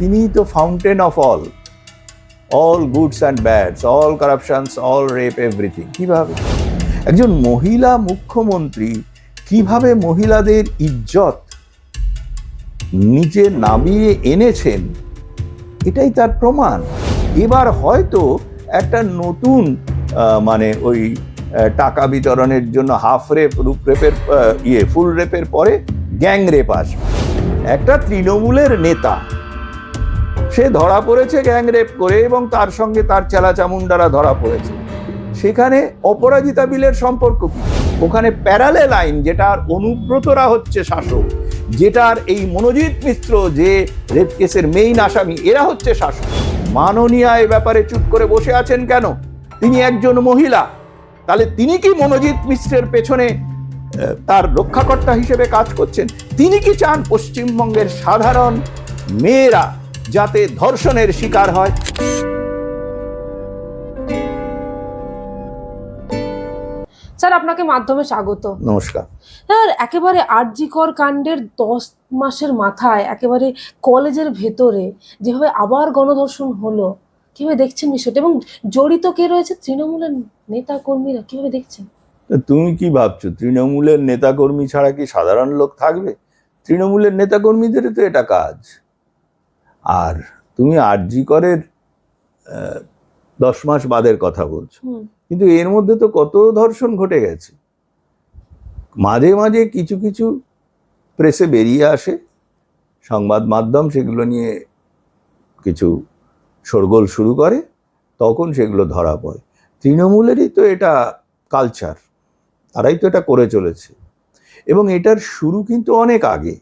তিনিই তো fountain of all all goods and bads all corruptions all rape everything কীভাবে? একজন মহিলা মুখ্যমন্ত্রী কীভাবে মহিলাদের ইজ্জত নিচে নামিয়ে এনেছেন, এটাই তার প্রমাণ। এবার হয়তো একটা নতুন মানে ওই টাকা বিতরণের জন্য হাফ রেপ রূপ রেপের ইয়ে ফুল রেপের পরে গ্যাং রেপ আসবে। একটা তৃণমূলের নেতা সে ধরা পড়েছে গ্যাং রেপ করে এবং তার সঙ্গে তার চেলা চামুন্ডারা ধরা পড়েছে। সেখানে অপরাজিতা বিলের সম্পর্ক কি? ওখানে প্যারালেল আইন যেটার অনুব্রতরা হচ্ছে শাসক যেটার এই মনোজিৎ মিত্র যে রেপ কেসের মেইন আসামি, এরা হচ্ছে শাসক। মাননীয়া এ ব্যাপারে চুপ করে বসে আছেন কেন? তিনি একজন মহিলা। তাহলে তিনি কি মনোজিৎ মিশ্রের পেছনে তার রক্ষাকর্তা হিসেবে কাজ করছেন? তিনি কি চান পশ্চিমবঙ্গের সাধারণ মেয়েরা যাতে ধর্ষণের শিকার হয়। স্যার আপনাকে মাধ্যমে স্বাগত। নমস্কার। স্যার একেবারে আরজিকর কাণ্ডের দশ মাসের মাথায় একেবারে কলেজের ভেতরে যেভাবে আবার গণধর্ষণ হলো কীভাবে দেখছেন বিষয়টা? এবং জড়িত কে রয়েছে? তৃণমূলের নেতা কর্মীরা কীভাবে দেখছেন? তুমি কি ভাবছ? তৃণমূলের নেতাকর্মী ছাড়া কি সাধারণ লোক থাকবে? তৃণমূলের নেতাকর্মীদেরই তো এটা কাজ। আর তুমি আরজি করের দশ মাস বাদের কথা বলছো। কিন্তু এর মধ্যে তো কত ধর্ষণ ঘটে গেছে। মাঝে মাঝে কিছু কিছু প্রেসে বেরিয়ে আসে। সংবাদ মাধ্যম সেগুলো নিয়ে কিছু শোরগোল শুরু করে তখন সেগুলো ধরা পড়ে। তৃণমূলেরই তো এটা কালচার তারাই তো এটা করে চলেছে। এবং এটার শুরু কিন্তু অনেক আগে।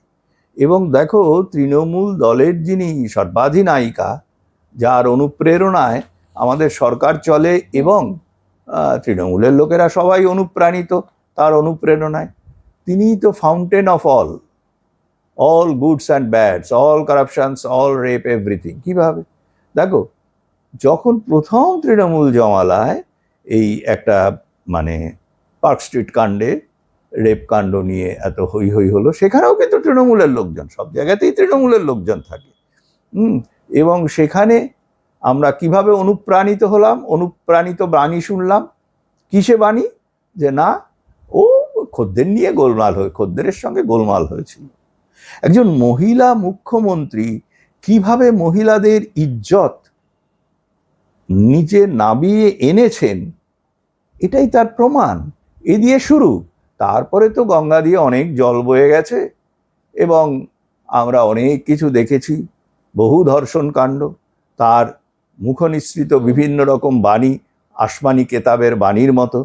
এবং দেখো, তৃণমূল দলের যিনি সর্বাধিনায়িকা যার অনুপ্রেরণায় আমাদের সরকার চলে এবং তৃণমূলের লোকেরা সবাই অনুপ্রাণিত তার অনুপ্রেরণায়। তিনিই তো fountain of all all goods and bads all corruptions all rape everything কীভাবে? দেখো, যখন প্রথম তৃণমূল জমালায় এই একটা মানে পার্ক স্ট্রিট কাণ্ডে রেপ কাণ্ড নিয়ে এত হই হই হলো, সেখানেও কিন্তু তৃণমূলের লোকজন, সব জায়গাতেই তৃণমূলের লোকজন থাকে। হুম, এবং সেখানে আমরা কীভাবে অনুপ্রাণিত হলাম, অনুপ্রাণিত বাণী শুনলাম, কিসে বাণী? যে না, ও খদ্দের নিয়ে গোলমাল হয়ে, খদ্দেরের সঙ্গে গোলমাল হয়েছিল। একজন মহিলা মুখ্যমন্ত্রী কীভাবে মহিলাদের ইজ্জত নিচে নামিয়ে এনেছেন, এটাই তার প্রমাণ। এ দিয়ে শুরু। তারপরে তো গঙ্গা দিয়ে অনেক জল বয়ে গেছে এবং আমরা অনেক কিছু দেখেছি, বহু ধর্ষণ কাণ্ড, তার মুখনিসৃত বিভিন্ন রকম বাণী, আসমানি কেতাবের বাণীর মতো।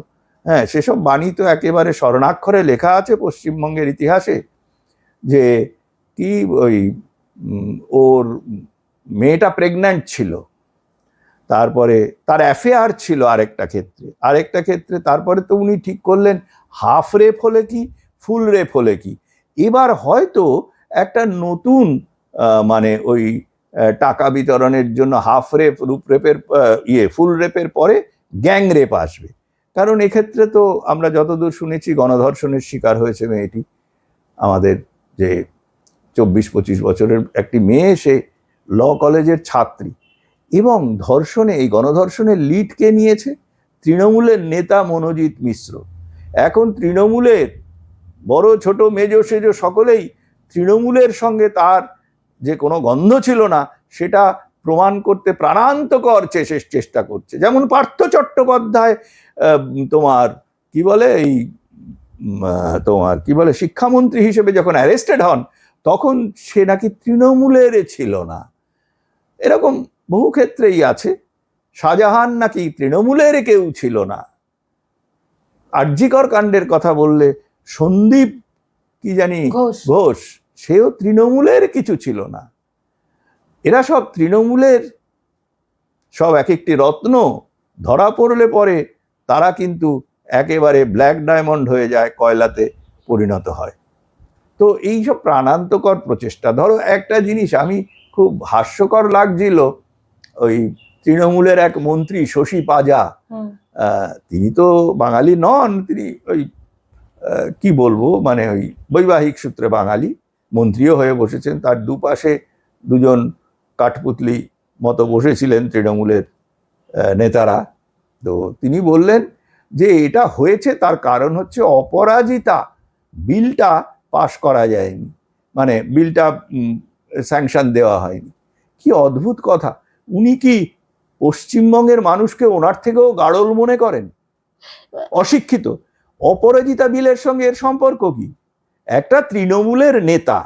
হ্যাঁ সেসব বাণী তো একেবারে স্বর্ণাক্ষরে লেখা আছে পশ্চিমবঙ্গের ইতিহাসে যে কি ওই ওর মেয়েটা প্রেগন্যান্ট ছিল। তারপরে তার অ্যাফেয়ার ছিল আরেকটা ক্ষেত্রে। আরেকটা ক্ষেত্রে তারপরে তো উনি ঠিক করলেন হাফ রেপ হলে কি ফুল রেপ হলে কি? এবার হয়তো একটা নতুন মানে ওই টাকা বিতরণের জন্য হাফ রেপ রূপ রেপের ইয়ে ফুল রেপের পরে গ্যাং রেপ আসবে। কারণ এক্ষেত্রে তো আমরা যতদূর শুনেছি গণধর্ষণের শিকার হয়েছে মেয়েটি। আমাদের যে চব্বিশ পঁচিশ বছরের একটি মেয়ে, সে ল কলেজের ছাত্রী। এবং ধর্ষণে, এই গণধর্ষণের লিড কে নিয়েছে? তৃণমূলের নেতা মনোজিৎ মিশ্র। এখন তৃণমূলের বড়, ছোট, মেজ, সেজ সকলেই তৃণমূলের সঙ্গে তার যে কোনো গন্ধ ছিল না, সেটা প্রমাণ করতে প্রাণান্তকর চে- চেষ্টা করছে। যেমন পার্থ চট্টোপাধ্যায় তোমার কি বলে এই তোমার কি বলে শিক্ষামন্ত্রী হিসেবে যখন অ্যারেস্টেড হন, তখন সে নাকি তৃণমূলের ছিল না। এরকম বহু ক্ষেত্রেই আছে। শাহজাহান নাকি তৃণমূলের কেউ ছিল না। আর্যিকর কাণ্ডের কথা বললে সন্দীপ কি জানি ঘোষ। সেও তৃণমূলের কিছু ছিল না। এরা সব তৃণমূলের সব এক একটি রত্ন ধরা পড়লে পরে তারা কিন্তু একেবারে ব্ল্যাক ডায়মন্ড হয়ে যায় কয়লাতে পরিণত হয়। তো এই সব প্রাণান্তকর প্রচেষ্টা। ধরো একটা জিনিস আমি খুব হাস্যকর লাগছিল ওই তৃণমূলের এক মন্ত্রী শশী পাজা। তিনি তো বাঙালি নন তিনি ওই কি বলব মানে ওই বৈবাহিক সূত্রে বাঙালি। মন্ত্রীও হয়ে বসেছেন তার দুপাশে দুজন কাঠপুতলি মতো বসেছিলেন তৃণমূলের নেতারা। তো তিনি বললেন যে এটা হয়েছে তার কারণ হচ্ছে অপরাজিতা বিলটা পাশ করা যায়নি। মানে বিলটা স্যাংশন দেওয়া হয়নি। কি অদ্ভুত কথা। উনি কি পশ্চিমবঙ্গের মানুষকে ওনার থেকেও গাড়ল মনে করেন? অশিক্ষিত। অপরাজিতা বিলের সঙ্গে এর সম্পর্ক কি? একটা তৃণমূলের নেতা,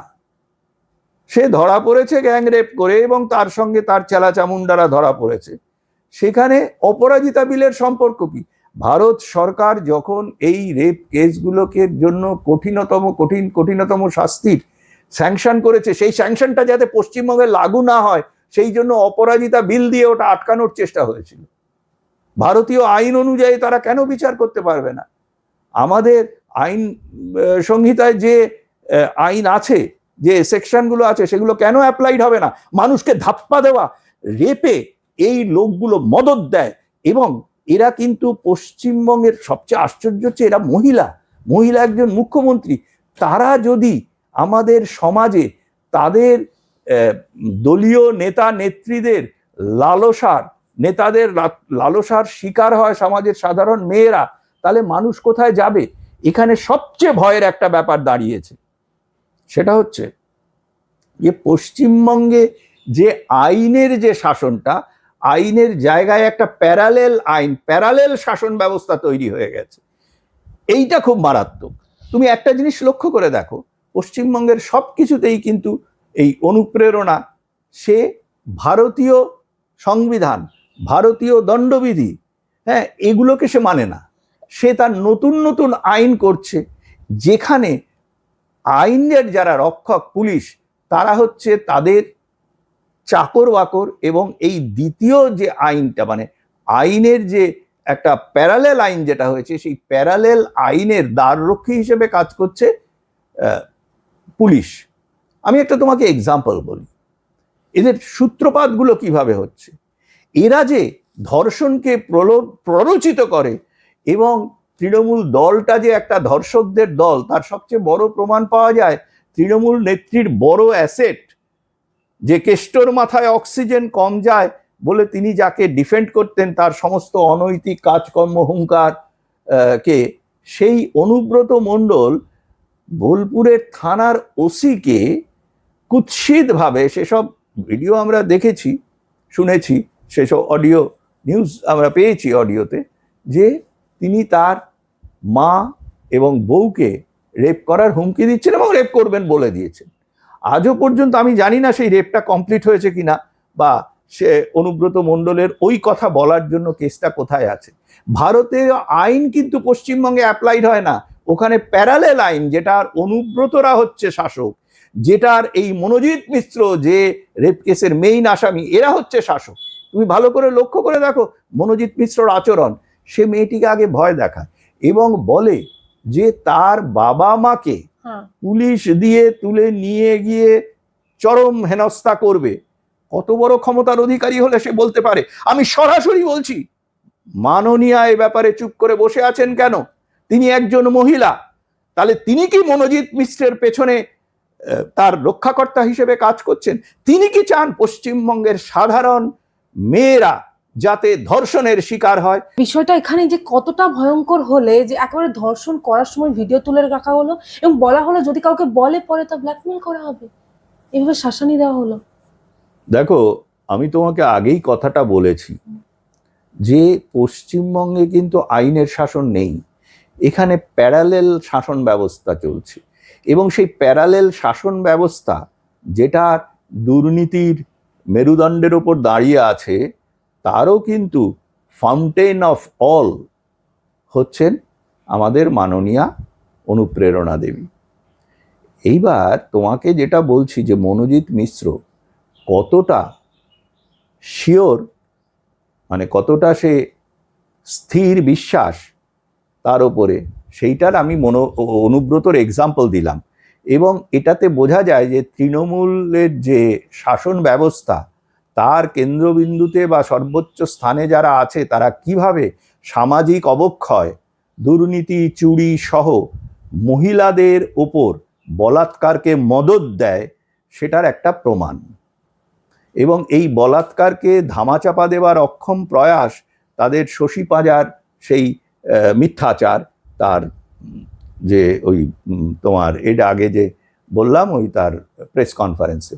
সে ধরা পড়েছে গ্যাংরেপ করে এবং তার সঙ্গে তার চেলা চামুন্ডারা ধরা পড়েছে। সেখানে অপরাজিতা বিলের সম্পর্ক কি? ভারত সরকার যখন এই রেপ কেসগুলোকে জন্য কঠিনতম, কঠিন, কঠিনতম শাস্তির স্যাংশন করেছে, সেই স্যাংশনটা যাতে পশ্চিমবঙ্গে লাগু না হয়, সেই জন্য অপরাজিতা বিল দিয়ে ওটা আটকানোর চেষ্টা হয়েছিল। ভারতীয় আইন অনুযায়ী তারা কেন বিচার করতে পারবে না? আমাদের আইন সংহিতায় যে আইন আছে, যে সেকশনগুলো আছে, সেগুলো কেন অ্যাপ্লাইড হবে না? মানুষকে ধাপ্পা দেওয়া, রেপে এই লোকগুলো মদত দেয় এবং এরা কিন্তু পশ্চিমবঙ্গের সবচেয়ে আশ্চর্য হচ্ছে এরা মহিলা। মহিলা একজন মুখ্যমন্ত্রী। তারা যদি আমাদের সমাজে তাদের দলীয় নেতা নেত্রীদের লালসার, নেতাদের লালসার শিকার হয় সমাজের সাধারণ মেয়েরা, তাহলে মানুষ কোথায় যাবে? এখানে সবচেয়ে ভয়ের একটা ব্যাপার দাঁড়িয়েছে। সেটা হচ্ছে যে পশ্চিমবঙ্গে যে আইনের যে শাসনটা, আইনের জায়গায় একটা প্যারালেল আইন, প্যারালেল শাসন ব্যবস্থা তৈরি হয়ে গেছে। এইটা খুব মারাত্মক। তুমি একটা জিনিস লক্ষ্য করে দেখো পশ্চিমবঙ্গের সব কিছুতেই কিন্তু এই অনুপ্রেরণা, সে ভারতীয় সংবিধান, ভারতীয় দণ্ডবিধি হ্যাঁ এগুলোকে সে মানে না। সে তার নতুন নতুন আইন করছে, যেখানে আইনের যারা রক্ষক পুলিশ, তারা হচ্ছে তাদের চাকর বাকর এবং এই দ্বিতীয় যে আইনটা মানে আইনের যে একটা প্যারালেল আইন যেটা হয়েছে, সেই প্যারালেল আইনের দ্বাররক্ষী হিসেবে কাজ করছে পুলিশ। আমি একটা তোমাকে এক্সাম্পল বলি। এদের সূত্রপাতগুলো কীভাবে হচ্ছে? এরা যে ধর্ষণকে প্ররোচিত করে এবং তৃণমূল দলটা যে একটা ধর্ষকদের দল, তার সবচেয়ে বড় প্রমাণ পাওয়া যায় তৃণমূল নেত্রীর বড় অ্যাসেট যে কেষ্টর মাথায় অক্সিজেন কম যায় বলে তিনি যাকে ডিফেন্ড করতেন তার সমস্ত অনৈতিক কাজকর্ম, হুঙ্কার কে, সেই অনুব্রত মণ্ডল বোলপুরের থানার ওসিকে কুৎসিতভাবে সেসব ভিডিও আমরা দেখেছি, শুনেছি, সেসব অডিও নিউজ আমরা পেয়েছি অডিওতে, যে তিনি তার মা এবং বউকে রেপ করার হুমকি দিচ্ছেন এবং রেপ করবেন বলে দিয়েছেন। আজও পর্যন্ত আমি জানি না সেই রেপটা কমপ্লিট হয়েছে কিনা বা সে অনুব্রত মণ্ডলের ওই কথা বলার জন্য কেসটা কোথায় আছে। ভারতীয় আইন কিন্তু পশ্চিমবঙ্গে অ্যাপ্লাইড হয় না। ওখানে প্যারালে লাইন যেটার অনুব্রতরা হচ্ছে শাসক যেটার এই মনোজিৎ মিশ্র যে রেপ কেসের মেইন আসামি এরা হচ্ছে শাসক। তুমি ভালো করে লক্ষ্য করে দেখো মনোজিৎ মিশ্রর আচরণ সে মেয়েটিকে আগে ভয় দেখায় এবং বলে যে তার বাবা মাকে হ্যাঁ। পুলিশ দিয়ে তুলে নিয়ে গিয়ে চরম হেনস্থা করবে। কত বড় ক্ষমতার অধিকারী হলে সে বলতে পারে? আমি সরাসরি বলছি মাননীয়া এ ব্যাপারে চুপ করে বসে আছেন কেন? তিনি একজন মহিলা। তাহলে তিনি কি মনোজিৎ মিশ্রের পেছনে তার রক্ষাকর্তা হিসেবে কাজ করছেন? তিনি কি চান পশ্চিমবঙ্গের সাধারণ মেয়েরা যাতে ধর্ষণের শিকার হয়? বিষয়টা এখানে যে কতটা ভয়ঙ্কর হলে যে একেবারে ধর্ষণ করার সময় ভিডিও তুলে রাখা হলো এবং বলা হলো যদি কাউকে বলে পরে তা ব্ল্যাকমেল করা হবে। এভাবে শাসানি দেওয়া হলো। দেখো আমি তোমাকে আগেই কথাটা বলেছি যে পশ্চিমবঙ্গে কিন্তু আইনের শাসন নেই। এখানে প্যারালেল শাসন ব্যবস্থা চলছে। এবং সেই প্যারালেল শাসন ব্যবস্থা যেটা দুর্নীতির মেরুদণ্ডের ওপর দাঁড়িয়ে আছে, তারও কিন্তু ফাউন্টেন অফ অল হচ্ছেন আমাদের মাননীয়া অনুপ্রেরণা দেবী। এইবার তোমাকে যেটা বলছি যে মনোজিৎ মিশ্র কতটা শিওর মানে কতটা সে স্থির বিশ্বাস তার ওপরে সেইটার আমি মনো অনুব্রতর এক্সাম্পল দিলাম। এবং এটাতে বোঝা যায় যে তৃণমূলের যে শাসন ব্যবস্থা, তার কেন্দ্রবিন্দুতে বা সর্বোচ্চ স্থানে যারা আছে, তারা কীভাবে সামাজিক অবক্ষয়, দুর্নীতি, চুরি সহ মহিলাদের ওপর বলাৎকারকে মদত দেয়, সেটার একটা প্রমাণ। এবং এই বলাৎকারকে ধামাচাপা দেওয়ার অক্ষম প্রয়াস তাদের শশী পাজার সেই মিথ্যাচার তার যে ওই তোমার এটা আগে যে বললাম ওই তার প্রেস কনফারেন্সে